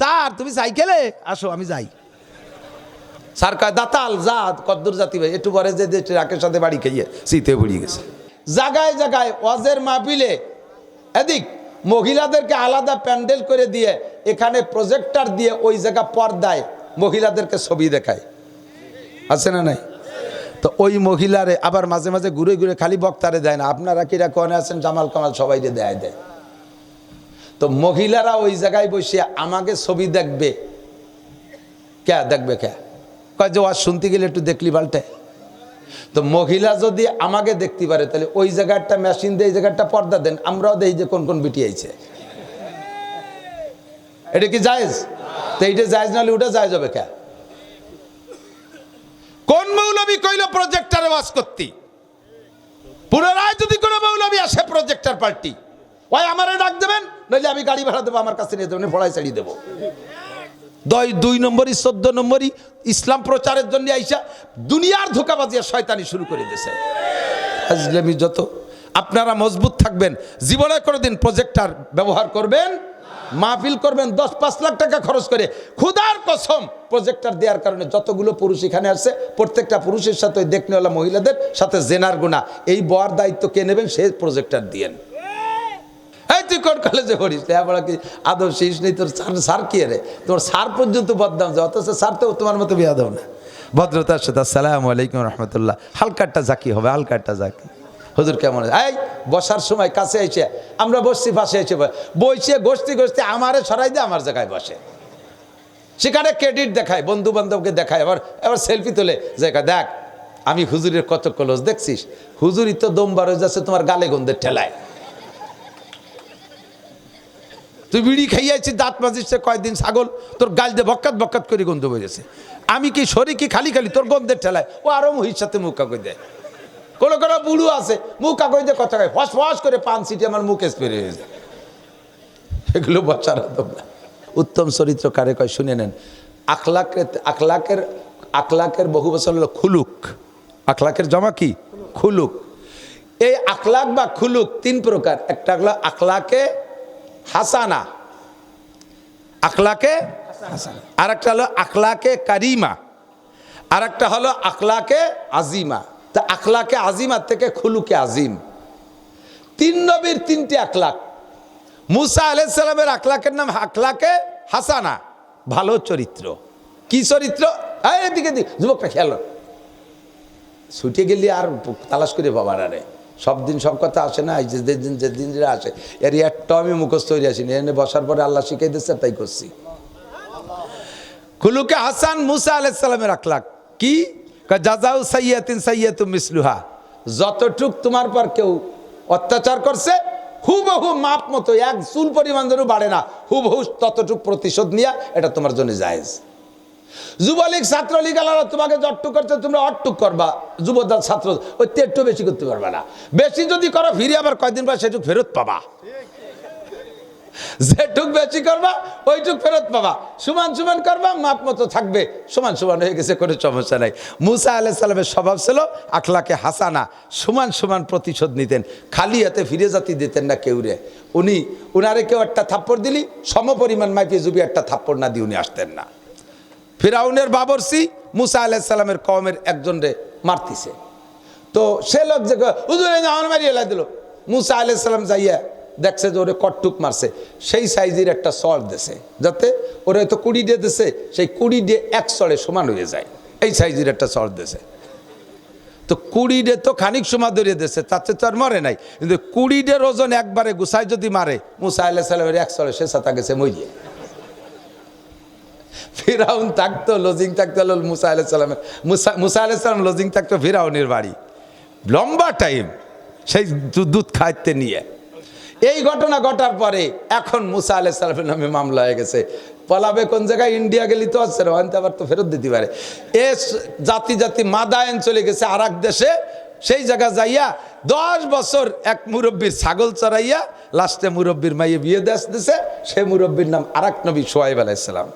Sir, তুমি সাইকেলে? আসো, আমি যাই। স্যার কয়, দাতাল যা কদ্দুর জাতি ভাই। একটু পরে যে ট্রাকের সাথে বাড়ি খেয়ে শীতে পড়িয়ে গেছে। জাগায় জায়গায় ওয়াজের মাহফিলে এদিক মহিলাদেরকে আলাদা প্যান্ডেল করে দিয়ে এখানে প্রজেক্টর দিয়ে ওই জায়গা পর্দায় মহিলাদেরকে ছবি দেখায়। আছে না নাই? তো ওই মহিলারে আবার মাঝে মাঝে ঘুরে ঘুরে খালি বক্তারে দেয় না। আপনারা কিরা কনে আছেন? জামাল কামাল সবাই দেয় দেয়। তো মহিলারা ওই জায়গায় বসে আমাকে ছবি দেখবে। কে দেখবে কে? কয় যে, ওয়াজ শুনতে গেলে একটু দেখলি পাল্টে তো মহিলা যদি আমাকে দেখতে পারে, তাহলে ওই জায়গাটা মেশিন দিয়ে এই জায়গাটা পর্দা দেন, আমরাও দেই যে কোন কোন বিটি আইছে। এটা কি জায়েজ? তো এইটা জায়েজ নাহলে ওটা জায়েজ হবে কে? কোন মৌলবী কইল প্রজেক্টারে ওয়াজ করতি? পুনরায় যদি কোনো মৌলবী আসে প্রজেক্টার পার্টি ওই আমারে ডাক দেবেন? নইলে আমি গাড়ি ভাড়া দেবো, আমার কাছে নিয়ে দেবেন ফড়াই চালিয়ে দেবো। দই দুই নম্বরই, চোদ্দ নম্বরই, ইসলাম প্রচারের জন্য আইসা দুনিয়ার ধোকাবাজি আর শয়তানি শুরু করে দিয়েছে। আজলামি যত, আপনারা মজবুত থাকবেন, জীবনে কোনোদিন প্রজেক্টার ব্যবহার করবেন, মাহফিল করবেন, দশ পাঁচ লাখ টাকা খরচ করে ক্ষুধার কসম, প্রজেক্টার দেওয়ার কারণে যতগুলো পুরুষ এখানে আসছে প্রত্যেকটা পুরুষের সাথে দেখনেওয়ালা মহিলাদের সাথে জেনার গুণা এই বর দায়িত্ব কে নেবেন? সে প্রজেক্টার দিয়েন। এই তুই কোন কলেজে পড়িস? লেখাপড়া কি আদৌ শেষ নেই? তোর স্যার স্যার কি রে? তোর স্যার পর্যন্ত বদনাম যায় অথচ স্যার তো তোমার মতো বিয়া দেও না। ভদ্রতার সাথে, আসসালামু আলাইকুম রহমতুল্লাহ। হালকারটা জাকি হবে, হালকারটা জাকি। হুজুর কেমন এই, বসার সময় কাছে এসে, আমরা বসছি, পাশে এসে বইছে গোষ্ঠী গোষ্ঠী আমারে সরাই দিয়ে আমার জায়গায় বসে। সেখানে ক্রেডিট দেখায় বন্ধু বান্ধবকে দেখায়, আবার এবার সেলফি তোলে। যে দেখ, আমি হুজুরের কত কলস দেখছিস? হুজুরই তো দম বার হয়ে যাচ্ছে তোমার গালে গন্ধের ঠেলায়। তুই বিড়ি খাইয়াছিস, দাঁত মাজিস কয়েকদিন ছাগল, তোর গাল দিয়ে বক্কাত বক্কাত করে গন্ধ গেছে আমি কি শরীর কি খালি খালি, তোর গন্ধের ঠেলায়? ও আরও মহির সাথে মুখ কাকই দেয়। কোনো কোনো বুড়ো আছে, মুখ কাকই দিয়ে কথা কয়, ফস করে পান সিটি আমার মুখ স্প্রে হয়ে যায়। এগুলো বচার তোমরা উত্তম চরিত্র কারে কয়, শুনে নেন। আখলাকের আখলাকের আখলাকের বহু বছর হলো খুলুক। আখলাকের জমা কি? খুলুক। এই আখলাক বা খুলুক তিন প্রকার। একটা হলো আখলাকে হাসানা। আখলাকে? আর একটা হলো আখলাকে কারিমা। আর একটা হলো আখলাকে আজিমা। তা আখলাকে আজিমার থেকে খুলুকে আজিম। তিন নবীর তিনটি আখলাক। মুসা আলাইসালামের আখলাকের নাম আখলাকে হাসানা। ভালো চরিত্র। কি চরিত্র? এদিকে দিক যুবকটা খেয়াল ছুটে গেলে আর তালাশ করে বাবার আরে সব দিন সব কথা আসে না যে যেদিন যেদিন যেটা আসে। এর একটাও আমি মুখস্থ হয়ে আসিনি এনে বসার পরে আল্লাহ শিখাই দিচ্ছে তাই করছি। খুলুকে হাসান মুসা আলাইসালামের আখলাক কি? কয়, জাজাউ সাইয়াতিন সাইয়াতু মিসলুহা। যতটুক তোমার পর কেউ অত্যাচার করছে হুবহু মাপ মতো এক চুল পরিমাণ বাড়ে না হুবহু ততটুক প্রতিশোধ নিয়া এটা তোমার জন্য জায়েজ। যুবলীগ ছাত্রলীগ আলাদা, তোমাকে যট্টুক করছে তোমরা অট্টুক করবা। যুবদল ছাত্র, ওই একটু বেশি করতে পারবে না। বেশি যদি করো, ফিরে আবার কয়দিন পর সেটুক ফেরত পাবা। যেটুক বেশি করবা, ওইটুক ফেরত পাবা। সমান সমান করবা, মাপ মতো থাকবে। সমান সমান হয়ে গেছে, কোনো সমস্যা নাই। মুসা আলাহ সালামের স্বভাব ছিল আখলাকে হাসানা, সমান সমান প্রতিশোধ নিতেন। খালি হাতে ফিরে জাতি দিতেন না কেউ রে। উনি, উনারে কেউ একটা থাপ্পড় দিলি সম পরিমাণ মাইপে জুবি একটা থাপ্পড় না দিয়ে উনি আসতেন না। ফিরাউনের বাবরসি মুসা আলাইসাল্লামের কমের একজন রে মারতিছে। তো সে লোক যে হুজুরে আমার মারি এলাই দিল। মুসা আলাইসাল্লাম যাইয়া দেখছে যে ওরে কটটুক মারছে। সেই সাইজের একটা সর দেছে, যাতে ওরে হয়তো কুড়ি ডে দেছে, সেই কুড়ি ডে এক সরে সমান হয়ে যায়। এই সাইজের একটা সর দেছে। তো কুড়ি ডে তো খানিক সময় ধরিয়ে দিয়েছে তাতে তো আর মরে নাই। কিন্তু কুড়ি ডের ওজন একবারে গুছাই যদি মারে, মুসা আল্লাহ সাল্লামের এক সরে সে সাথা গেছে মরিয়ে ফিরাউন থাকতো, লজিং থাকতো, হলো মুসা আলাইসাল্লামের মুসা মুসা আলাইসাল্লাম লজিং থাকতো ফিরাউনের বাড়ি। লম্বা টাইম সেই দুধ খাইতে নিয়ে। এই ঘটনা ঘটার পরে এখন মুসা আলাইসাল্লামের নামে মামলা হয়ে গেছে। পলাবে কোন জায়গায়? ইন্ডিয়া গেলি তো আছে ওখান আবার তো ফেরত দিতে পারে। এ জাতি জাতি মাদায়ন চলে গেছে আর দেশে। সেই জায়গা যাইয়া দশ বছর এক মুরব্বীর ছাগল চড়াইয়া লাস্টে মুরব্বীর মাইয়ে বিয়ে দেশ দিছে। সে মুরব্বীর নাম আরাক নবী সোয়াইব আলাইসালাম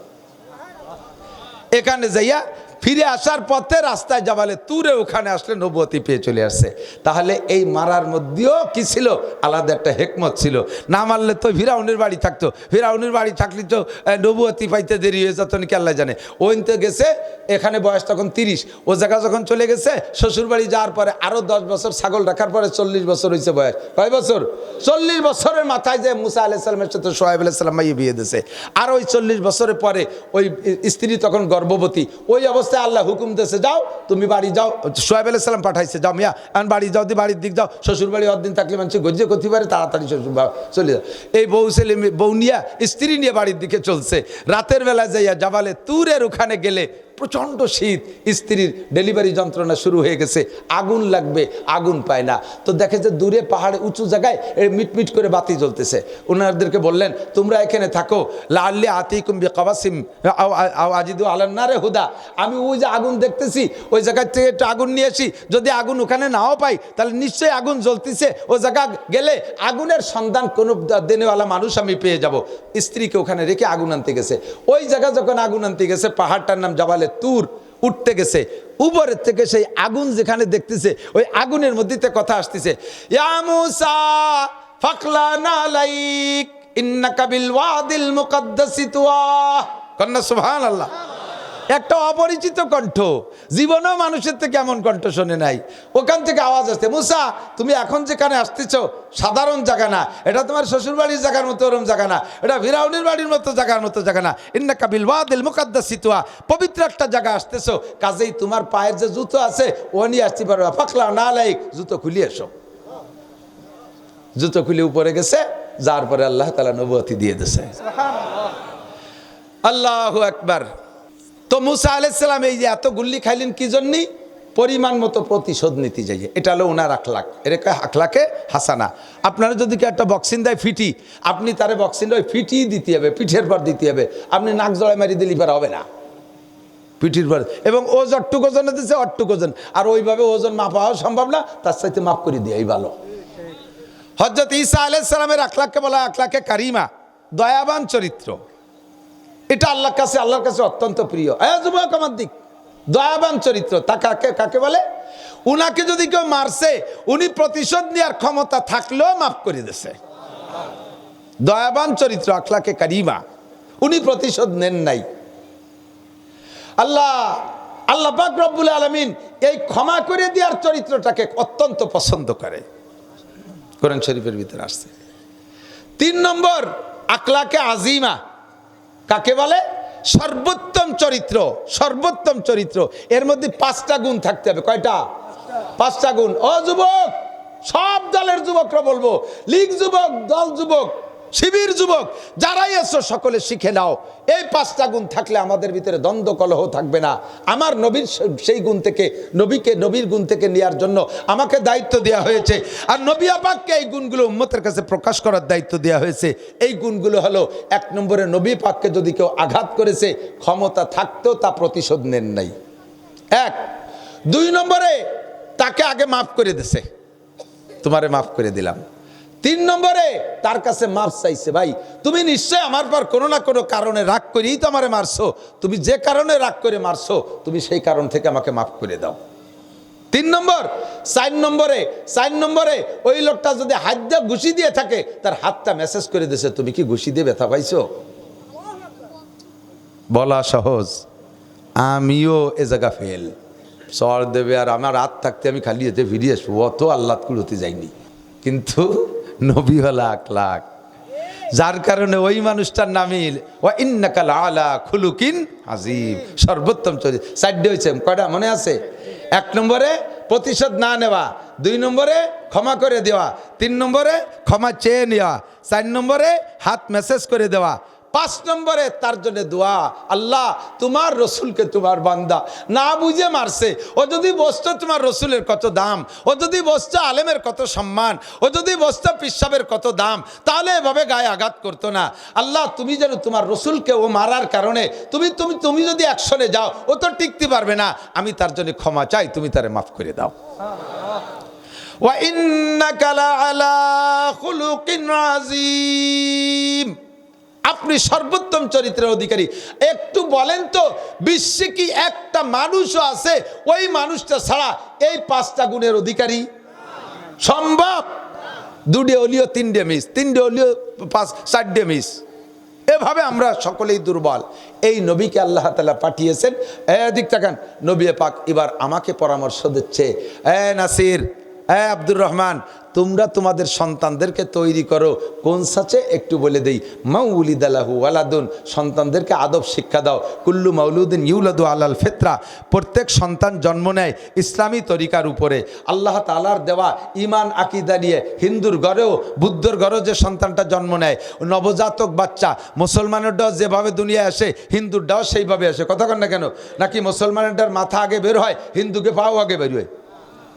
এখানে যাইয়া ফিরে আসার পথে রাস্তায় যাবালে তুরে ওখানে আসলে নবতী পেয়ে চলে আসছে। তাহলে এই মারার মধ্যেও কি ছিল? আলাদা একটা হেকমত ছিল। না মারলে তো ফিরাউনের বাড়ি থাকতো। ফিরাউনের বাড়ি থাকলে তো আহ, নবুয়তি পাইতে দেরি হয়ে যেত নাকি আল্লাহ জানে। ওইন তো গেছে এখানে বয়স তখন তিরিশ। ও জায়গা যখন চলে গেছে শ্বশুর বাড়ি যাওয়ার পরে আরও দশ বছর ছাগল রাখার পরে চল্লিশ বছর হয়েছে বয়স। কয় বছর? চল্লিশ বছরের মাথায় যে মুসা আলাইসালামের সাথে সোহাইব আলাইসালাম মাইয়ে বিয়ে দিয়েছে। আর ওই চল্লিশ বছরের পরে ওই স্ত্রী তখন গর্ভবতী। ওই অবস্থায় আল্লাহ হুকুম দিয়েছে, যাও, তুমি বাড়ি যাও। সোহাইব আলাইসালাম পাঠাইছে, যাও মিয়া, এখন বাড়ি যাও, দিয়ে বাড়ির দিক যাও। শ্বশুর বাড়ি অদিন থাকলে মানুষ গজ্জে করতে পারে তাড়াতাড়ি শ্বশুর চলে যাও। এই বউ ছেলে, বউ নিয়ে, স্ত্রী নিয়ে বাড়ির দিকে চলছে। রাতের বেলা যাইয়া জাবালে তুরের ওখানে গেলে প্রচণ্ড শীত, স্ত্রীর ডেলিভারি যন্ত্রণা শুরু হয়ে গেছে। আগুন লাগবে, আগুন পায় না। তো দেখে যে দূরে পাহাড়ে উঁচু জায়গায় মিটমিট করে বাতি জ্বলতেছে। ওনাদেরকে বললেন, তোমরা এখানে থাকো। লাল্লি আতি কুম্বি কাবাসিম আজিদু আলান্নারে হুদা। আমি ওই যে আগুন দেখতেছি, ওই জায়গার থেকে একটু আগুন নিয়ে আসি। যদি আগুন ওখানে নাও পাই, তাহলে নিশ্চয়ই আগুন জ্বলতেছে। ও জায়গা গেলে আগুনের সন্ধান কোনো দেনেওয়ালা মানুষ আমি পেয়ে যাব। স্ত্রীকে ওখানে রেখে আগুন আনতে গেছে। ওই জায়গা যখন আগুন আনতে গেছে, পাহাড়টার নাম জাবালে তুর উঠতে গেছে। উপরের থেকে সেই আগুন যেখানে দেখতেছে, ওই আগুনের মধ্যে কথা আসতেছে কন্যা সুহান আল্লাহ একটা অপরিচিত কণ্ঠ। জীবনেও মানুষের থেকে এমন কণ্ঠ শোনে নাই। ওখান থেকে আওয়াজ আসছে মুসা তুমি এখন যেখানে আসতেছ সাধারণ জায়গা না। এটা তোমার শ্বশুর বাড়ির জায়গার মতো ওরম জায়গা না। এটা ফিরাউনির বাড়ির মতো জায়গার মতো জায়গা না। ইন্না কাবিল ওয়াদিল মুকাদ্দাস সিতুয়া পবিত্র একটা জায়গা আসতেছো কাজেই তোমার পায়ের যে জুতো আছে ও নিয়ে আসতে পারবে পাকলা না লাইক জুতো খুলিয়ে এসো। জুতো খুলে উপরে গেছে যার পরে আল্লাহ তালা নবতী দিয়ে দিছে আল্লাহ একবার তো মুসা আলাইসালাম এই যে এত গুল্লি খাইলেন কি জন্যই পরিমাণ মতো প্রতিশোধ নিতে যাইয়ে। এটা হলো ওনার আখলাখ এটা কয় আখলাকে হাসানা। আপনারা যদি কেউ একটা বক্সিং দেয় ফিটি, আপনি তারে বক্সিং ওই ফিটি দিতে হবে, পিঠের পর দিতে হবে। আপনি নাক জড়ায় মারি দিলি পার হবে না। পিঠির পর। এবং ও যট্টুক ওজনে দিচ্ছে অট্টুক ওজন। আর ওইভাবে ওজন মাপাও সম্ভব না, তার সাথে মাফ করে দেওয়াই ভালো। হজরত ঈসা আলাইসালামের আখলাককে বলা আখলাকে কারিমা, দয়াবান চরিত্র। এটা আল্লাহর কাছে আল্লাহর কাছে অত্যন্ত প্রিয়। যুবক আমার দিক, দয়াবান চরিত্র, তা কাকে কাকে বলে? উনাকে যদি কেউ মারছে, উনি প্রতিশোধ নেওয়ার ক্ষমতা থাকলেও মাফ করে দিছে দয়াবান চরিত্র, আখলাকে কারিমা, উনি প্রতিশোধ নেন নাই। আল্লাহ আল্লাহ পাক রব্বুল আলমিন এই ক্ষমা করে দেওয়ার চরিত্রটাকে অত্যন্ত পছন্দ করে। কোরআন শরীফের ভিতরে আসছে। তিন নম্বর আকলাকে আজিমা। কাকে বলে? সর্বোত্তম চরিত্র সর্বোত্তম চরিত্র। এর মধ্যে পাঁচটা গুণ থাকতে হবে। কয়টা? পাঁচটা গুণ। অযুবক যুবক, সব দলের যুবকরা বলব। লিগ যুবক, দল যুবক শিবির যুবক, যারাই এসো, সকলে শিখে নাও। এই পাঁচটা গুণ থাকলে আমাদের ভিতরে দ্বন্দ্ব কলহ থাকবে না। আমার নবীর সেই গুণ থেকে, নবীকে নবীর গুণ থেকে নেওয়ার জন্য আমাকে দায়িত্ব দেওয়া হয়েছে। আর নবী আপাককে এই গুণগুলো উম্মতের কাছে প্রকাশ করার দায়িত্ব দেওয়া হয়েছে। এই গুণগুলো হলো, এক নম্বরে নবী পাককে যদি কেউ আঘাত করেছে, ক্ষমতা থাকতেও তা প্রতিশোধ নেন নাই। এক। দুই নম্বরে তাকে আগে মাফ করে দিছে। তোমারে মাফ করে দিলাম। তিন নম্বরে, তার কাছে মাফ চাইছে, ভাই, তুমি নিশ্চয় আমার পর কোনো না কোনো কারণে রাগ করেই তো আমারে মারছো। তুমি যে কারণে রাগ করে মারছো, তুমি সেই কারণ থেকে আমাকে মাফ করে দাও। তিন নম্বর, চার নম্বরে চার নম্বরে, ওই লোকটা যদি হাত দিয়ে ঘুষি দিয়ে থাকে, তার হাতটা মেসেজ করে দিছে, তুমি কি ঘুষি দিয়ে ব্যথা পাইছো? বলা সহজ। আমিও এ জায়গা ফেল সর দেবে আর আমার হাত থাকতে আমি খালি যেতে ফিরিয়ে আসব, অত আল্লাহ কুড়োতে যাইনি। কিন্তু নবী হলা এক লাখ। যার কারণে ওই মানুষটার নামিল ও ইন্নাকাল আলা খুলুকিন আজিম সর্বোত্তম চরিত্র। সাইডে হয়েছে কয়টা মনে আছে? এক নম্বরে প্রতিশোধ না নেওয়া, দুই নম্বরে ক্ষমা করে দেওয়া, তিন নম্বরে ক্ষমা চেয়ে নেওয়া, চার নম্বরে হাত মেসেজ করে দেওয়া পাঁচ নম্বরে তার জন্য দোয়া আল্লাহ তোমার রসুলকে তোমার বান্দা না বুঝে মারছে ও যদি বসতো তোমার রসুলের কত দাম ও যদি বসতো আলেমের কত সম্মান ও যদি বসতো পিসাবের কত দাম তাহলে এভাবে গায়ে আঘাত করতো না আল্লাহ তুমি যেন তোমার রসুলকে ও মারার কারণে তুমি তুমি তুমি যদি অ্যাকশনে যাও ও তো টিকতে পারবে না আমি তার জন্য ক্ষমা চাই তুমি তারে মাফ করে দাও وإنك لعلى خلق عظيم আপনি সর্বোত্তম চরিত্রের অধিকারী। একটু বলেন তো, বিশ্বে কি একটা মানুষও আছে, ওই মানুষটা ছাড়া এই পাঁচটা গুণের অধিকারী? সম্ভব? দুডে অলিও, তিনটে মিস। তিনটে অলিও, পাঁচ, চারটে মিস। এভাবে আমরা সকলেই দুর্বল। এই নবীকে আল্লাহ তালা পাঠিয়েছেন। এদিক তাকান, নবী পাক এবার আমাকে পরামর্শ দিচ্ছে। এ নাসির এ আব্দুর রহমান, তোমরা তোমাদের সন্তানদেরকে তৈরি করো। কোন সাচে? একটু বলে দেই। মাউলিদ আলাহু আলাদুন, সন্তানদেরকে আদব শিক্ষা দাও। কুল্লু মাউলুদ্দিন ইউলাদু আলাল ফেতরা, প্রত্যেক সন্তান জন্ম নেয় ইসলামী তরিকার উপরে। আল্লাহ তালার দেওয়া ইমান আকিদা নিয়ে হিন্দুর ঘরেও, বুদ্ধর ঘরেও যে সন্তানটা জন্ম নেয়, নবজাতক বাচ্চা মুসলমানেরটাও যেভাবে দুনিয়ায় আসে হিন্দুরটাও সেইভাবে আসে। কথা কতক্ষণ না কেন? নাকি মুসলমানেরটার মাথা আগে বের হয়, হিন্দুকে পাও আগে বেরোয়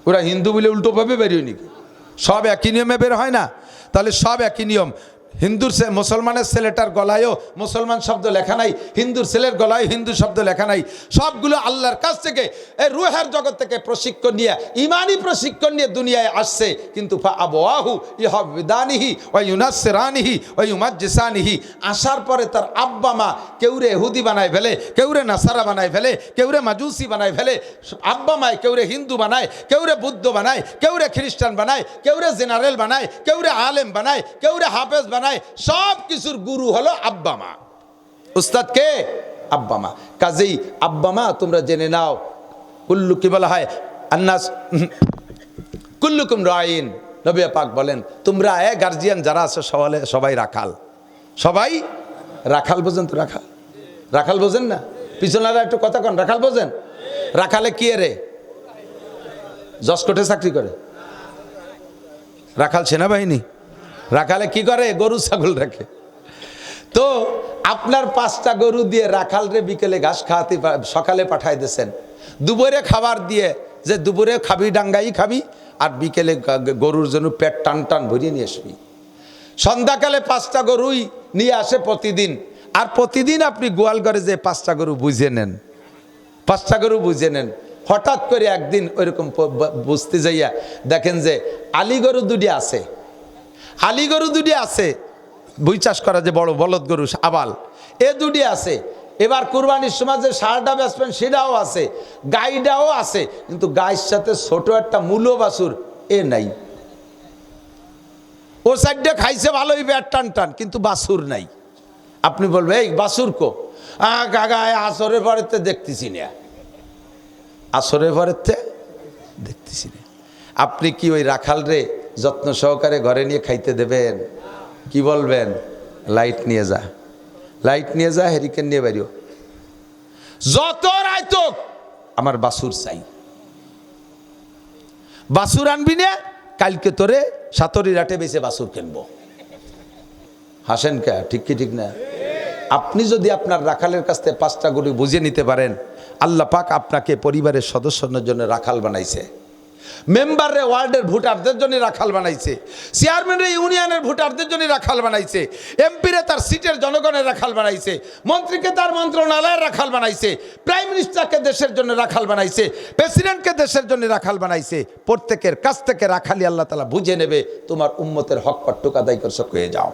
ওরা হিন্দু বলে উল্টোভাবে বেরিয়ে নাকি সব একই নিয়মে বের হয় না। তাহলে সব একই নিয়ম। হিন্দুর মুসলমানের ছেলেটার গলায়ও মুসলমান শব্দ লেখা নাই, হিন্দুর ছেলের গলায় হিন্দু শব্দ লেখা নাই। সবগুলো আল্লাহর কাছ থেকে এই রুহের জগৎ থেকে প্রশিক্ষণ নিয়ে, ইমানি প্রশিক্ষণ নিয়ে দুনিয়ায় আসছে। কিন্তু আবহাহু ইহবিদানিহি ওই ইউনাসেরানিহি ওই ইউমাজ্জেসানিহি। আসার পরে তার আব্বা মা কেউরে এহুদি বানায় ফেলে, কেউরে নাসারা বানায় ফেলে, কেউরে মাজুসি বানায় ফেলে, আব্বা মায় কেউরে হিন্দু বানায়, কেউরে বুদ্ধ বানায়, কেউরে খ্রিস্টান বানায়, কেউরে জেনারেল বানায়, কেউরে আলেম বানায়, কেউরে হাফেজ বানায় সব কিছুর গুরু হলো আব্বা মা। উস্তাদ কে? আব্বা মা। কাজেই আব্বা মা, তোমরা জেনে নাও, কুল্লু কি বলা হয়? আন্নাস কুল্লুকুম রাইন। নবী পাক বলেন, তোমরা এ গার্জিয়ান যারা আছে সবাই সবাই রাখাল। সবাই? রাখাল বোঝেন তো রাখাল? রাখাল বোঝেন না? পিছনারা একটু কথা কন, রাখাল বোঝেন? রাখালে কি রে জসকোটে চাকরি করে। রাখাল সেনাবাহিনী? রাখালে কি করে? গরু, ছাগল রাখে। তো আপনার পাঁচটা গরু দিয়ে রাখাল রে বিকেলে ঘাস খাওয়াতে সকালে পাঠাই দিয়েছেন। দুপুরে খাবার দিয়ে যে দুপুরে খাবি, ডাঙ্গাই খাবি, আর বিকেলে গরুর জন্য পেট টান টান ভরিয়ে নিয়ে আসবি। সন্ধ্যাকালে পাঁচটা গরুই নিয়ে আসে প্রতিদিন। আর প্রতিদিন আপনি গোয়াল ঘরে যে পাঁচটা গরু বুঝে নেন। পাঁচটা গরু বুঝে নেন। হঠাৎ করে একদিন ওইরকম বুঝতে যাইয়া দেখেন যে আলি গরু দুটি আছে। আলি গরু দুটি আছে। বই চাষ করা যে বড় বলদ গরু, আবাল। এ দুটি আছে। এবার কুরবানির সময় যে সারটা বেচবেন, সেটাও আছে। গাইটাও আছে। কিন্তু গায়ের সাথে ছোট একটা মূল বাসুর এ নাই। ও সাইডটা খাইছে ভালোই ব্যাট টান টান, কিন্তু বাসুর নাই। আপনি বলবেন, এই বাসুর কো? আ গাগা আসরের পরেতে দেখতেছি না। আসরের পরেতে দেখতেছি না। আপনি কি ওই রাখাল রে যত্ন সহকারে ঘরে নিয়ে খাইতে দেবেন। কি বলবেন? লাইট নিয়ে যা। লাইট নিয়ে যা হেরিকেন নিয়ে বেরিও। যত রায়তক আমার বাসুর চাই। বাসুর আনবি না, কালকে তোরে সাতরি রাটে বেছে বাসুর কিনবো। হাসেন কে? ঠিক কি, ঠিক না? আপনি যদি আপনার রাখালের কাছ থেকে পাঁচটা গরু বুঝে নিতে পারেন, আল্লাহ পাক আপনাকে পরিবারের সদস্যদের জন্য রাখাল বানাইছে। মেম্বাররে ওয়ার্ডের ভোটারদের জন্য রাখাল বানাইছে। চেয়ারম্যানরে ইউনিয়নের ভোটারদের জন্য রাখাল বানাইছে। এমপিরে তার সিটের জনগণের রাখাল বানাইছে। মন্ত্রীকে তার মন্ত্রণালয়ের রাখাল বানাইছে। প্রাইম মিনিস্টারকে দেশের জন্য রাখাল বানাইছে। প্রেসিডেন্টকে দেশের জন্য রাখাল বানাইছে। প্রত্যেকের কাছ থেকে রাখালি আল্লাহ তালা বুঝে নেবে, তোমার উম্মতের হক পাট্টুক আদায় করছে হয়ে যাও।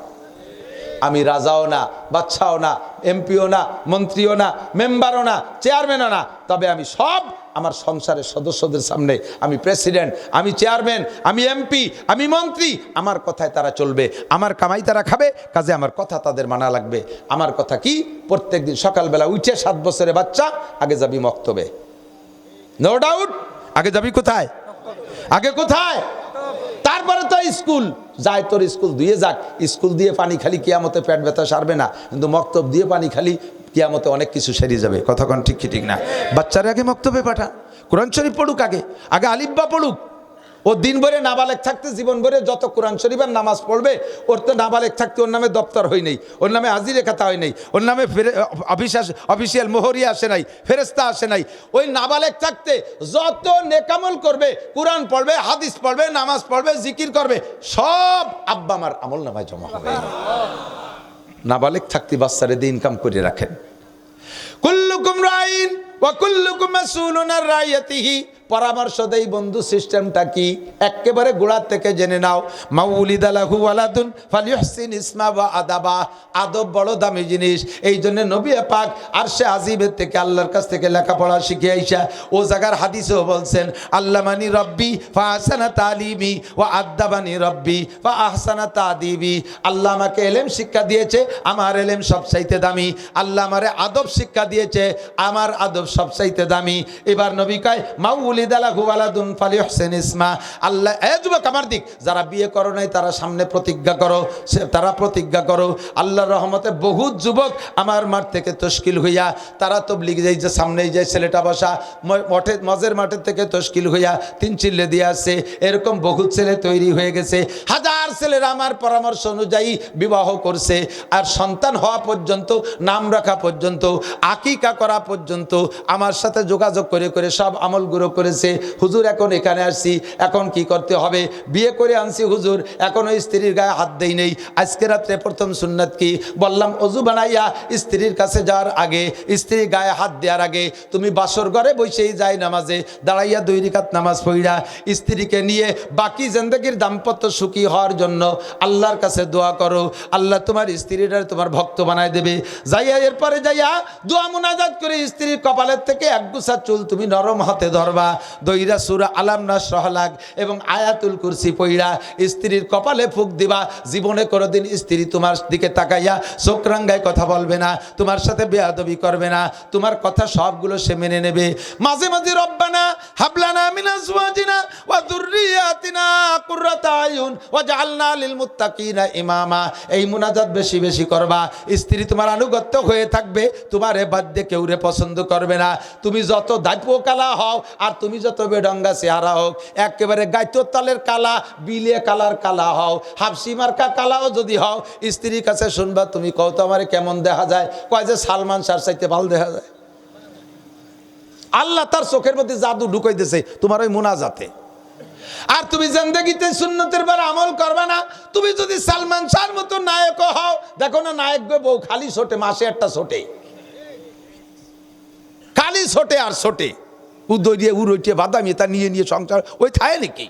আমি রাজাও না বাচ্চাও না, এমপিও না, মন্ত্রীও না, মেম্বারও না, চেয়ারম্যানও না, তবে আমি সব আমার সংসারের সদস্যদের সামনে আমি প্রেসিডেন্ট আমি চেয়ারম্যান আমি এমপি আমি মন্ত্রী, আমার কথায় তারা চলবে, আমার কামাই তারা খাবে, কাজে আমার কথা তাদের মানা লাগবে। আমার কথা কি? প্রত্যেক দিন সকালবেলা উঠে সাত বছরের বাচ্চা, আগে যাবি মক্তবে। নো ডাউট আগে যাবি কোথায়? আগে কোথায়? তারপরে তো স্কুল। যায় তোর স্কুল দিয়ে যাক। স্কুল দিয়ে পানি খালি, কিয়ামতে পেট ব্যথা সারবে না। কিন্তু মক্তব দিয়ে পানি খালি কিয়ামতে অনেক কিছু সেরে যাবে। কতক্ষণ ঠিক কি ঠিক না? বাচ্চারা আগে মক্তবে পাঠা, কোরআন শরীফ পড়ুক আগে আগে আলিব্বা পড়ুক। ও দিন ভরে নাবালেক থাকতে, জীবন ভরে যত কোরআন শরীফের নামাজ পড়বে, ওর তো নাবালেক থাকতে ওর নামে দপ্তর হয় নাই, ওর নামে হাজিরে খাতা হয় নাই, ওর নামে ফেরে, অফিস অফিসিয়াল মোহরি আসে নাই ফেরেস্তা আসে নাই। ওই নাবালেক থাকতে যত নেকামল করবে, কোরআন পড়বে, হাদিস পড়বে, নামাজ পড়বে, জিকির করবে, সব আব্বা আমার আমল নামায় জমা হবে। নাবালেক থাকতে বাচ্চারে দিয়ে ইনকাম করে রাখেন। কুল্লুকুম রাইন ওয়া কুল্লুকুম মাসউলুন আর রাইয়াতিহি। পরামর্শ দেই বন্ধু সিস্টেমটা কি? একেবারে গোড়ার থেকে জেনে নাও। মাউলিদালাহু আলাদুন ফালিহসিন ইসমা বা আদাবা। আদব বড় দামি জিনিস। এই জন্য নবী পাক আর সে আজিবের থেকে আল্লাহর কাছ থেকে লেখাপড়া শিখে আইসা ও জায়গার হাদিসেও বলছেন আল্লাহ মানি রব্বি ফা আহসানা তালিমি ও আদাবানি রব্বি ফা আহসানা তাদিবি। আল্লাহ আমাকে এলেম শিক্ষা দিয়েছে, আমার এলেম সবচাইতে দামি। আল্লাহ আমারে আদব শিক্ষা দিয়েছে, আমার আদব সবচাইতে দামি। এবার নবী কয় মাউলিদ আল্লাহ আমার দিক, যারা বিয়ে করো নাই, তারা সামনে প্রতিজ্ঞা করো তারা প্রতিজ্ঞা করো। রহমতে যুবক আমার থেকে তশকিল হইয়া, তারা যাই যে সামনেই যায়, ছেলেটা বসা মঠে মজের মাঠের থেকে তশকিল হইয়া তিন চিল্লে দিয়ে এরকম বহুত ছেলে তৈরি হয়ে গেছে। হাজার ছেলেরা আমার পরামর্শ অনুযায়ী বিবাহ করছে। আর সন্তান হওয়া পর্যন্ত, নাম রাখা পর্যন্ত, আকিকা করা পর্যন্ত, আমার সাথে যোগাযোগ করে করে সব আমলগুলো করেছে, হুজুর, এখন এখানে আসছি, এখন কি করতে হবে? বিয়ে করে আনছি, হুজুর, এখনও স্ত্রীর গায়ে হাত দেই নেই। আজকে রাত্রে প্রথম সুন্নাত কি? বললাম, অজু বানাইয়া স্ত্রীর কাছে যাওয়ার আগে স্ত্রীর গায়ে হাত দেওয়ার আগে, তুমি বাসর ঘরে বসেই যাই নামাজে, দাঁড়াইয়া দুই রিকাত নামাজ পড়িয়া স্ত্রীকে নিয়ে বাকি জিন্দগির দাম্পত্য সুখী হওয়ার জন্য আল্লাহর কাছে দোয়া করো। আল্লাহ তোমার স্ত্রীরা তোমার ভক্ত বানায় দেবে। যাইয়া এরপরে যাইয়া দোয়া মুনাজাত করে স্ত্রীর কপালের থেকে এক গুছা চুল তুমি নরম হাতে ধরবা। দইরা সুরা আলাম না, সহলাগ এবং আয়াতুল কুরসি পইরা স্ত্রীর কপালে ফুক দিবা, জীবনে কোনোদিন স্ত্রী তোমার দিকে তাকাইয়া চোখরাঙ্গায় কথা বলবে না, তোমার সাথে বেয়াদবি করবে না, তোমার কথা সবগুলো সে মেনে নেবে। মাঝে মাঝে রব্বানা হাবলানা মিনা জুয়াজিনা ওয়া যুররিয়াতিনা কুররাতা আয়ুন ওয়া জাআলনা লিল মুত্তাকিনা ইমামা। এই মুনাজাত বেশি বেশি করবা। স্ত্রী তোমার আনুগত্য হয়ে থাকবে, তোমার এ বাদ্যে কেউ রে পছন্দ করবে না। তুমি যত কালা হও আর তুমি যত বেডঙ্গা চেহারা হোক, একেবারে গাইতোর তালের কালা, বিলে কালার কালা হও, হাফসি মার্কা কালাও যদি হও, স্ত্রীর কাছে শুনবা, তুমি কও তো আমারে কেমন দেখা যায়? কয় যে সালমান শাহ চাইতে ভালো দেখা যায়। আল্লাহ তার চোখের মধ্যে জাদু ঢুকাই দিছে তোমার ওই মোনাজাতে। আর তুমি জিন্দগিতে সুন্নতের বার আমল করবে না, তুমি যদি সালমান শাহর মতো নায়ক হও, দেখো না নায়ক বউ খালি ছোটে, মাসে একটা ছোটে। খালি ছোটে আর ছোটে। উদয় উড়িয়ে বাদামি তা নিয়ে নিয়ে সংসার। ওই থায় নাকি?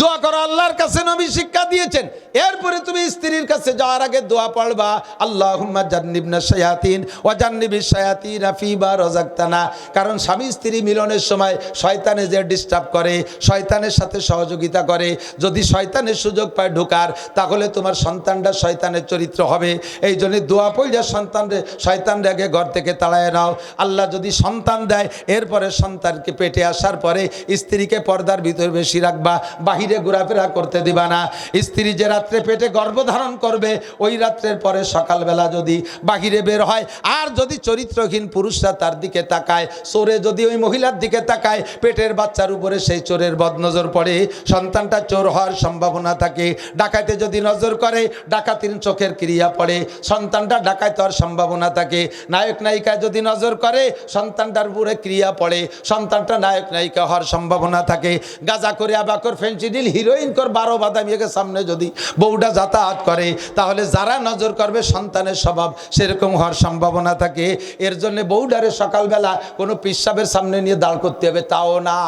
দোয়া করো, আল্লাহর কাছে নবী শিক্ষা দিয়েছেন। এরপরে তুমি স্ত্রীর কাছে যাওয়ার আগে দোয়া পড়বা আল্লাহ জান্নিবনা শায়াতিন ওয়া জান্নিবিশ শায়াতিন ফিবা রাযাকতানা। কারণ স্বামী স্ত্রী মিলনের সময় শয়তানে যে ডিস্টার্ব করে, শয়তানের সাথে সহযোগিতা করে। যদি শয়তানের সুযোগ পায় ঢোকার, তাহলে তোমার সন্তানটা শয়তানের চরিত্র হবে। এই জন্য দোয়া পড়লে সন্তানরে শয়তান আগে ঘর থেকে তাড়ায় নাও। আল্লাহ যদি সন্তান দেয়, এরপরে সন্তানকে পেটে আসার পরে স্ত্রীকে পর্দার ভিতরে বেশি রাখবা। বাহিরে ঘোরাফেরা করতে দিবা না। স্ত্রী যে রাত্রে পেটে গর্ভধারণ করবে, ওই রাত্রের পরে সকালবেলা যদি বাহিরে বের হয়, আর যদি চরিত্রহীন পুরুষরা তার দিকে তাকায়, চোরে যদি ওই মহিলার দিকে তাকায়, পেটের বাচ্চার উপরে সেই চোরের বদনজর পড়ে। সন্তানটা চোর হওয়ার সম্ভাবনা থাকে। ডাকাইতে যদি নজর করে, ডাকাতির চোখের ক্রিয়া পড়ে। সন্তানটা ডাকাইতে হওয়ার সম্ভাবনা থাকে। নায়ক নায়িকা যদি নজর করে, সন্তানটার উপরে ক্রিয়া পড়ে। সন্তানটা নায়ক নায়িকা হওয়ার সম্ভাবনা থাকে। গাজা করে আবাকর ফেন্সিডিল হিরোইন কর, বারো বাদামিয়াকে সামনে যদি। বউটা যাতায়াত করে, তাহলে যারা নজর করবে সন্তানের স্বভাব সেরকম হওয়ার সম্ভাবনা থাকে। এর জন্য বউডারে সকালবেলা কোনো পিসাবের সামনে নিয়ে দাঁড় করতে হবে, তাও না।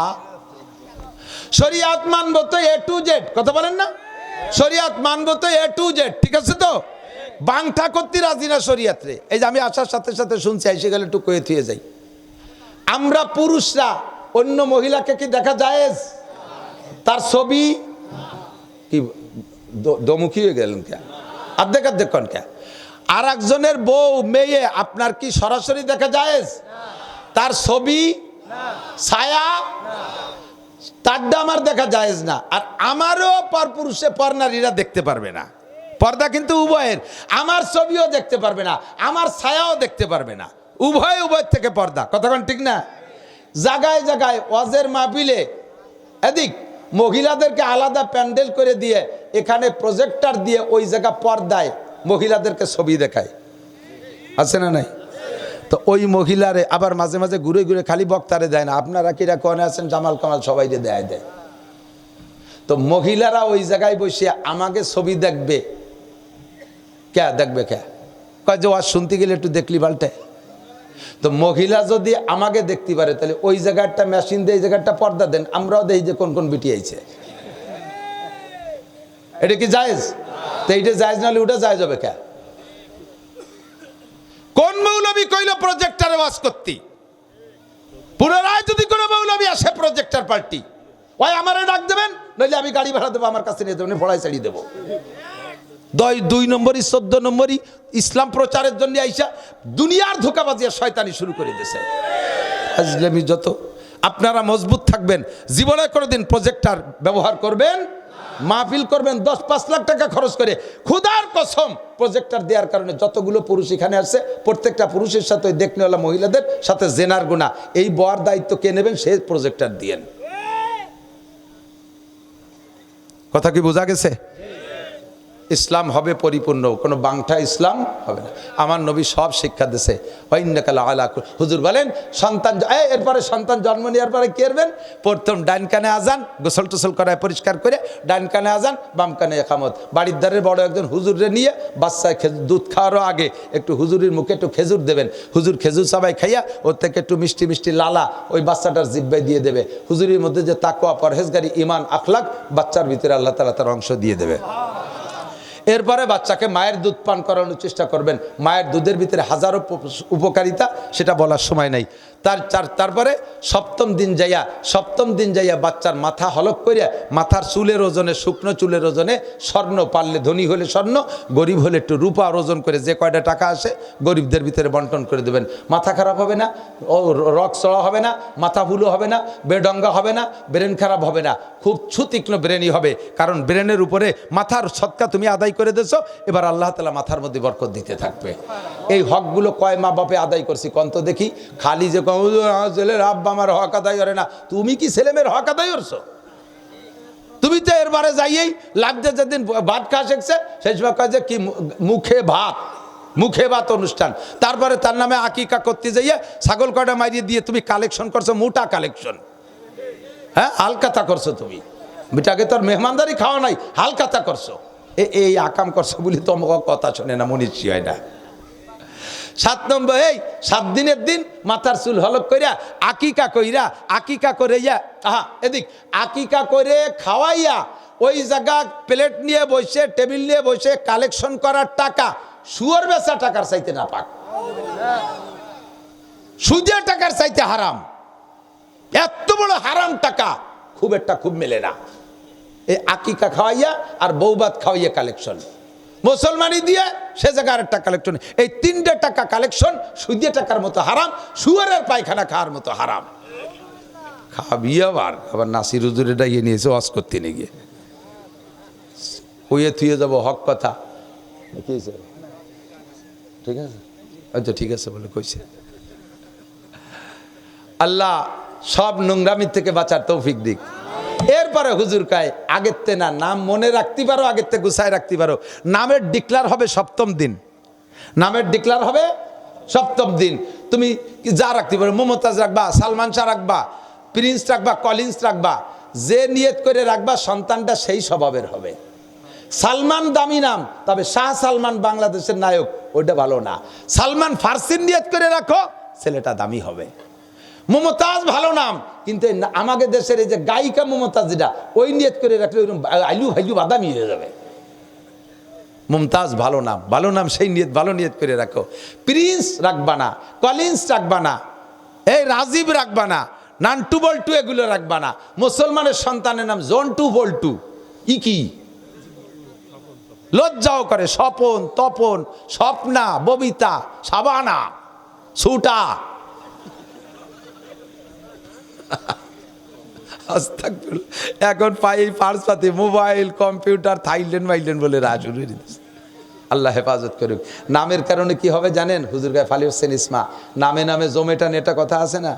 শরিয়াত মানবো তো এ টু জেড কথা বলেন না? শরিয়াত মানবো তো এ টু জেড ঠিক আছে তো? বাংটা করতে রাজি না শরিয়াত্রে। এই যে আমি আসার সাথে সাথে শুনছি, এসে গেলে একটু কয়ে থুয়ে যাই। আমরা পুরুষরা, অন্য মহিলাকে কি দেখা যায় তার ছবি কি দমুখী হয়ে গেলেন কে? অর্ধেক অর্ধেক কন কে? আর একজনের বউ, মেয়ে, আপনার কি সরাসরি দেখা যায় তার ছবি, ছায়া তারটা আমার দেখা যায় না। আর আমারও পর পুরুষে পর নারীরা দেখতে পারবে না। পর্দা কিন্তু উভয়ের। আমার ছবিও দেখতে পারবে না, আমার ছায়াও দেখতে পারবে না। উভয় উভয়ের থেকে পর্দা। কতক্ষণ ঠিক না? জায়গায় জায়গায় ওয়াজের মাহফিলে এদিক মহিলাদেরকে আলাদা প্যান্ডেল করে দিয়ে এখানে প্রজেক্টর দিয়ে ওই জায়গা পর্দায় মহিলাদেরকে ছবি দেখায়। আছে না নাই? তো ওই মহিলারে আবার মাঝে মাঝে ঘুরে ঘুরে খালি বক্তারে দেয় না। আপনারা কিরা কনে আছেন? জামাল কামাল সবাই দেয় দেয়। তো মহিলারা ওই জায়গায় বসে আমাকে ছবি দেখবে। কে দেখবে কে? কয় যে ওয়াজ শুনতে গেলে একটু দেখলি পাল্টে তো মহিলা যদি আমাকে দেখতে পারে, তাহলে ওই জায়গাটা মেশিন দিয়ে এই জায়গাটা পর্দা দেন, আমরাও দেখি যে কোন কোন বিটি আইছে। এটা কি জায়েজ? তো এইটা জায়েজ নাহলে ওটা জায়েজ হবে কে? কোন মৌলবী কইল প্রজেক্টারে ওয়াজ করতি? পুনরায় যদি কোনো মৌলবী আসে প্রজেক্টার পার্টি ওই আমারে ডাক দেবেন, নইলে আমি গাড়ি ভাড়া দেবো, আমার কাছে নিয়ে দেবেন ফড়াই চালিয়ে দেবো। দই দুই নম্বরই, চোদ্দ নম্বরই, ইসলাম প্রচারের জন্য আইসা দুনিয়ার ধোকাবাজি আর শয়তানি শুরু করে দিয়েছে। আজলামি যত, আপনারা মজবুত থাকবেন, জীবনে কোনোদিন প্রজেক্টার ব্যবহার করবেন, মাহফিল করবেন, দশ পাঁচ লাখ টাকা খরচ করে ক্ষুধার কসম প্রজেক্টার দেওয়ার কারণে যতগুলো পুরুষ এখানে আসছে প্রত্যেকটা পুরুষের সাথে ওই দেখনেওয়ালা মহিলাদের সাথে জেনার গুণা, এই বর দায়িত্ব কে নেবেন? সে প্রজেক্টার দিয়েন। কথা কি বোঝা গেছে? ইসলাম হবে পরিপূর্ণ, কোনো বাংটা ইসলাম হবে না। আমার নবী সব শিক্ষা দিছে। হুজুর বলেন, সন্তান এরপরে সন্তান জন্ম নেওয়ার পরে কি করবেন? প্রথম ডাইন কানে আজান, গোসল টোসল করায় পরিষ্কার করে ডাইন কানে আজান, বাম কানে একামত। বাড়ির দ্বারের বড় একজন হুজুরে নিয়ে বাচ্চায় দুধ খাওয়ারও আগে একটু হুজুরের মুখে একটু খেজুর দেবেন। হুজুর খেজুর সবাই খাইয়া ওর থেকে একটু মিষ্টি মিষ্টি লালা ওই বাচ্চাটার জিব্বায় দিয়ে দেবে। হুজুরের মধ্যে যে তাকুয়া পরহেজগারি ইমান আখলাক বাচ্চার ভিতরে আল্লাহ তালা তার অংশ দিয়ে দেবে। এরপরে বাচ্চাকে মায়ের দুধ পান করানোর চেষ্টা করবেন। মায়ের দুধের ভিতরে হাজারো উপকারিতা, সেটা বলার সময় নাই। তার চার তারপরে সপ্তম দিন যাইয়া সপ্তম দিন যাইয়া বাচ্চার মাথা হলক করিয়া মাথার চুলের ওজনে শুকনো চুলের ওজনে স্বর্ণ পারলে ধনী হলে স্বর্ণ গরিব হলে একটু রূপা ওজন করে যে কয়টা টাকা আসে গরিবদের ভিতরে বন্টন করে দেবেন। মাথা খারাপ হবে না ও রক চড়া হবে না মাথা ভুলো হবে না বেডঙ্গা হবে না ব্রেন খারাপ হবে না খুব সুতীক্ষ্ণ ব্রেনই হবে কারণ ব্রেনের উপরে মাথার সৎকা তুমি আদায় করে দিয়েছ এবার আল্লাহ তালা মাথার মধ্যে বরকত দিতে থাকবে। এই হকগুলো কয় মা বাপে আদায় করছি কন্ত দেখি খালি যে কও, "ও, আমার ছেলের আব্বা আমার হক আদায় করে না। তুমি কি ছেলেমেয়ের হক আদায় করছ? তুমি তো এরবারে যাইয়েই লাগছে যেদিন ভাত খাওয়া শিখছে, সেই সময় কয় কি মুখে ভাত মুখে ভাত অনুষ্ঠান। তারপরে তার নামে আকিকা করতে যাইয়ে ছাগল কটা মারিয়ে দিয়ে তুমি কালেকশন করছ, মোটা কালেকশন হ্যাঁ হালকাতা করছ তুমি। বেটাকে তোর মেহমানদারি খাওয়া নাই, হালকাতা করছ। এই আকাম করছ বলি তোমাকে কথা শোনে না, মনীষী হয় না। সাত নম্বর, এই, সাত দিনের দিন মাথার চুল হলক কইরা আকিকা কইরা, আকিকা করে ইয়া, আহা, এদিক, আকিকা করে খাওয়াইয়া ওই জায়গা প্লেট নিয়ে বসে, টেবিল নিয়ে বসে কালেকশন করার টাকা সুয়ার বেচা টাকার চাইতে না পাক। সুদের টাকার চাইতে হারাম। এত বড় হারাম টাকা, খুব একটা খুব মেলে না। এই আকিকা খাওয়াইয়া আর বৌবাত খাওয়াইয়া কালেকশন। মুসলমানি দিয়ে সে জায়গায় আরেকটা কালেকশন এই তিনটে টাকা কালেকশন সুদিয়ে টাকার মতো হারাম সুয়ারের পায়খানা খাওয়ার মতো হারাম। খাবি আবার আবার নাসির হুজুরে ডাইয়ে নিয়েছে ওয়াজ করতে নিয়ে গিয়ে। ওয়ে থুয়ে যাব, হক কথা। কি ঠিক আছে? আচ্ছা ঠিক আছে বলে কইছে। আল্লাহ সব নোংরামির থেকে বাঁচার তৌফিক দিক। এরপরে হুজুর কায়, আগের তে না, নাম মনে রাখতে পারো, আগের তে গুছায় রাখতে পারো। নামের ডিক্লার হবে সপ্তম দিন। নামের ডিক্লার হবে সপ্তম দিন। তুমি যা রাখতে পারো, মমতাজ রাখবা, সালমান শাহ রাখবা, প্রিন্স রাখবা, কলিন্স রাখবা, যে নিয়ত করে রাখবা, সন্তানটা সেই স্বভাবের হবে। সালমান দামি নাম, তবে শাহ সালমান বাংলাদেশের নায়ক, ওইটা ভালো না। সালমান ফার্সির নিয়ত করে রাখো, ছেলেটা দামি হবে। মমতাজ ভালো নাম। কিন্তু আমাদের দেশের এই যে গায়িকা মমতাজ যেটা ওই নিয়ত করে রাখলে আইলু ভাইলু বাদামি হয়ে যাবে। মমতাজ ভালো নাম ভালো নাম সেই নিয়ত, ভালো নিয়ত করে রাখো। প্রিন্স রাখবা না কলিন্স রাখবা না এই রাজীব রাখবা না নান্টু বল্টু এগুলো রাখবা না মুসলমানের সন্তানের নাম জন্টু বল্টু। ই কি? লজ্জাও করে, স্বপন, তপন, স্বপ্না, ববিতা, সাবানা, সুটা। এখন পাই পার্স পাতে মোবাইল, কম্পিউটার, থাইল্যান্ড, মাইল্যান্ড বলে রাজ আল্লাহ হেফাজত করুক। নামের কারণে কি হবে জানেন? হুজুর গায়ে ফালি হোসেন ইসমা। নামে নামে জমে টানে এটা কথা আছে না?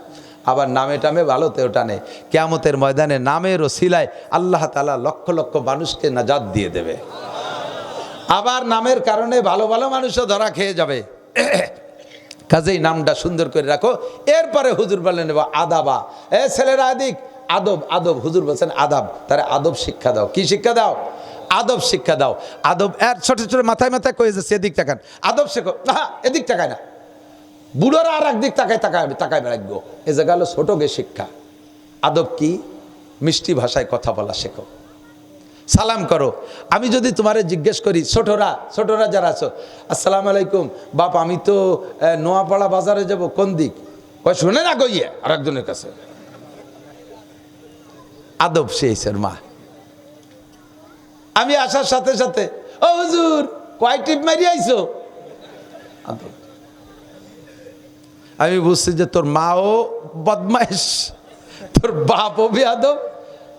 আবার নামে টামে ভালোতেও টানে। কেয়ামতের ময়দানে নামের ও সিলায় আল্লাহ তালা লক্ষ লক্ষ মানুষকে নাজাদ দিয়ে দেবে। আবার নামের কারণে ভালো ভালো মানুষও ধরা খেয়ে যাবে। কাজেই নামটা সুন্দর করে রাখো। এরপরে হুজুর বলেন আদাবা। এ ছেলেরা আদিক আদব আদব। হুজুর বলছেন, আদাব, তারা আদব শিক্ষা দাও। কি শিক্ষা দাও? আদব শিক্ষা দাও। আদব, এর ছোট ছোট মাথায় মাথায় কয়ে যাচ্ছে, এদিক তাকান। আদব শেখো না এদিক তাকায় না। বুড়োরা আর একদিক তাকায় তাকায় তাকায় বেড়াইব। এ জায়গা হলো গে শিক্ষা। আদব কি? মিষ্টি ভাষায় কথা বলা শেখো। সালাম করো। আমি যদি তোমারে জিজ্ঞেস করি, ছোটরা ছোটরা যারা আছো? আসসালামু আলাইকুম। বাপ, আমি তো নোয়াপাড়া বাজারে যাব, কোন দিক? কয়, শুনে না গইয়ে আর একজনের কাছে। আদব সেই মা। আমি আসার সাথে সাথে, ও হুজুর, কয় টিপ মারি আইছো? আদব। আমি বুঝছি যে তোর মাও বদমাইশ, তোর বাপও বেয়াদব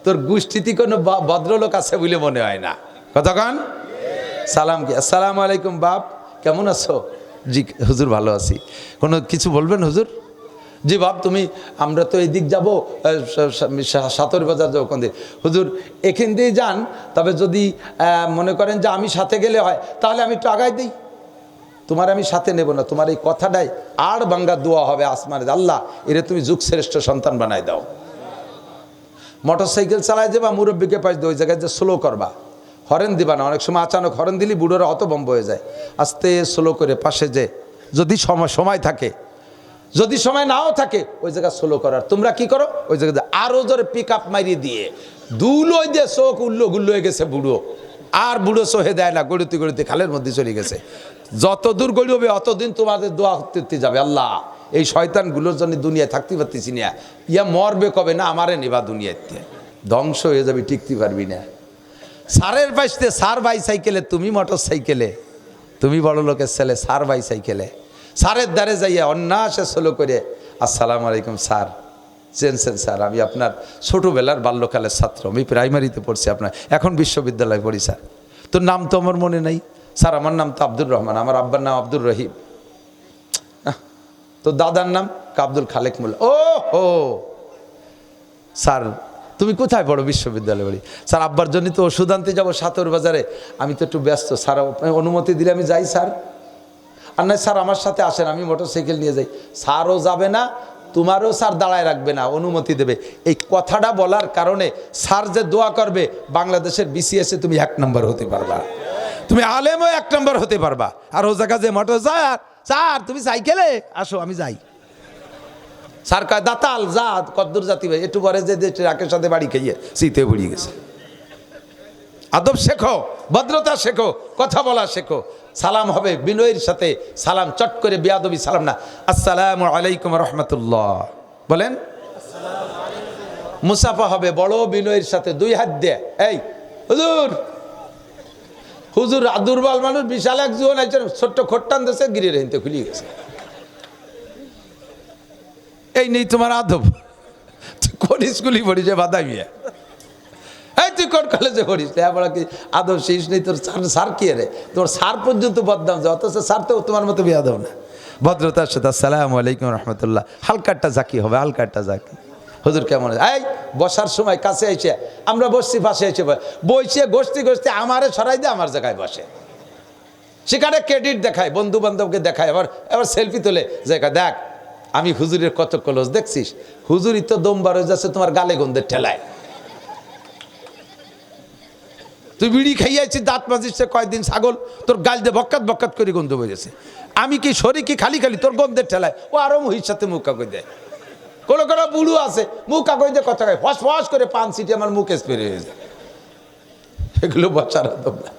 তোর গোষ্ঠীতে কোনো ভদ্রলোক আছে বলে মনে হয় না। কতক্ষণ সালাম কি আসসালাম আলাইকুম বাপ, কেমন আছো? জি, হুজুর ভালো আছি। কোনো কিছু বলবেন হুজুর? জি বাপ, তুমি, আমরা তো এদিক যাব সাতর বাজার যাব কোন হুজুর, এখান দিয়ে যান, তবে যদি মনে করেন যে আমি সাথে গেলে হয়, তাহলে আমি একটু আগাই দিই। তোমার আমি সাথে নেব না, তোমার এই কথাটাই আর বাঙ্গা দোয়া হবে আসমানে আল্লাহ, এরে তুমি যুগ শ্রেষ্ঠ সন্তান বানাই দাও। মোটর সাইকেল চালায় যে বা মুরব্বীকে পাশ দিয়ে ওই জায়গায় যে স্লো করবা। হরেন দিবা না, অনেক সময় আচানক হরেন দিলি বুড়োরা হতবম্ব হয়ে যায়। আস্তে স্লো করে পাশে যে, যদি সময় সময় থাকে, যদি সময় নাও থাকে, ওই জায়গা স্লো করার তোমরা কি করো? ওই জায়গায় আরও জোরে পিক আপ মারিয়ে দিয়ে, দুলোই দিয়ে চোখ উল্লো গুল্লো হয়ে গেছে বুড়ো। আর বুড়ো সোহে দেয় না, গড়িতে গড়িতে খালের মধ্যে চলে গেছে। যত দূর গড়ি হবে অতদিন তোমাদের দোয়া করতে যাবে, আল্লাহ। এই শয়তানগুলোর জন্য দুনিয়ায় থাকতে পারতেছি না। ইয়া মরবে কবে? না, আমারে নেবা দুনিয়াতে ধ্বংস হয়ে যাবে, টিকতে পারবি না। সারের পাশতে সার বাই সাইকেলে তুমি মোটর সাইকেলে তুমি বড় লোকের ছেলে, সার বাই সাইকেলে সারের দ্বারে যাইয়া অন্যাসে সোলো করে, আসসালামু আলাইকুম স্যার। চেনছেন স্যার, আমি আপনার ছোটোবেলার বাল্যকালের ছাত্র, আমি প্রাইমারিতে পড়ছি আপনার, এখন বিশ্ববিদ্যালয়ে পড়ি, স্যার। তোর নাম তো আমার মনে নেই। স্যার, আমার নাম তো আব্দুর রহমান, আমার আব্বার নাম আব্দুর রহিম। তো দাদার নাম কাব্দুল খালেক মোল্লা। ও হো স্যার, তুমি কোথায় পড়ো বিশ্ববিদ্যালয়ে বলি স্যার, আব্বার জন্য তো ওষুধ আনতে যাব সাতর বাজারে। আমি তো একটু ব্যস্ত, স্যার অনুমতি দিলে আমি যাই, স্যার। আর নয় স্যার, আমার সাথে আসেন, আমি মোটর সাইকেল নিয়ে যাই। স্যারও যাবে না, তোমারও স্যার দাঁড়ায় রাখবে না, অনুমতি দেবে। এই কথাটা বলার কারণে স্যার যে দোয়া করবে, বাংলাদেশের বিসিএসে তুমি এক নম্বর হতে পারবা। তুমি আলেমও এক নম্বর হতে পারবা। আর ও জায়গা যে মোটর স্যার স্যার, তুমি সাইকেলে? আসো, আমি যাই। স্যার কয়, দাতাল যা কদ্দুর জাতি ভাই। একটু পরে যে যে ট্রাকের সাথে বাড়ি খেয়ে শীতে পড়িয়ে গেছে। আদব শেখো, ভদ্রতা শেখো, কথা বলা শেখো। সালাম হবে বিনয়ের সাথে, সালাম, চট করে বিয়াদবি সালাম না। আসসালাম আলাইকুম রহমতুল্লাহ। বলেন, মুসাফা হবে বড় বিনয়ের সাথে দুই হাত দিয়ে। এই, হুজুর! হুজুর দুর্বল মানুষ, বিশাল এক জীবন একজন ছোট্ট খোট্টান দেশে গিরে রেহিতে খুলিয়ে গেছে। এই নেই তোমার আদব। কোন স্কুলই পড়িস বাধা মিয়া? এই তুই কোন কলেজে পড়িস? কি আদব শেষ নেই, তোর স্যার স্যার কি রে? তোর স্যার পর্যন্ত বদনাম যায় অথচ স্যার তো তোমার মতো বিয়া দেব না। ভদ্রতার সাথে, আসসালামু আলাইকুম রহমতুল্লাহ। হালকারটা জাকি হবে, হালকারটা জাকি। হুজুর কেমন আছে? এই বসার সময় কাছে এসে, আমরা বসছি, পাশে এসে বইছে, গোষ্ঠী গোষ্ঠী, আমারে সরাই দিয়ে আমার জায়গায় বসে। সেখানে ক্রেডিট দেখায় বন্ধু বান্ধবকে দেখায়, আবার আবার সেলফি তোলে। জায়গা দেখ, আমি হুজুরের কত কলস, দেখছিস? হুজুরই তো দম বার হয়ে যাচ্ছে, তোমার গালে গন্ধের ঠেলায়। তুই বিড়ি খাইয়াছিস দাঁত মাজিস কয়েকদিন ছাগল, তোর গাল দিয়ে বক্কাত বক্কাত করে গন্ধ বেরিয়েছে আমি কি সরি, কি খালি খালি, তোর গন্ধের ঠেলায়। ও আরও মহির সাথে মুখ কাকই দেয়। কোনো কোনো বুড়ু আছে, মুখ যে কথা ফস ফস করে পান সিটি আমার মুখ স্প্রে হয়ে যায়। এগুলো বাচ্চারা তোমরা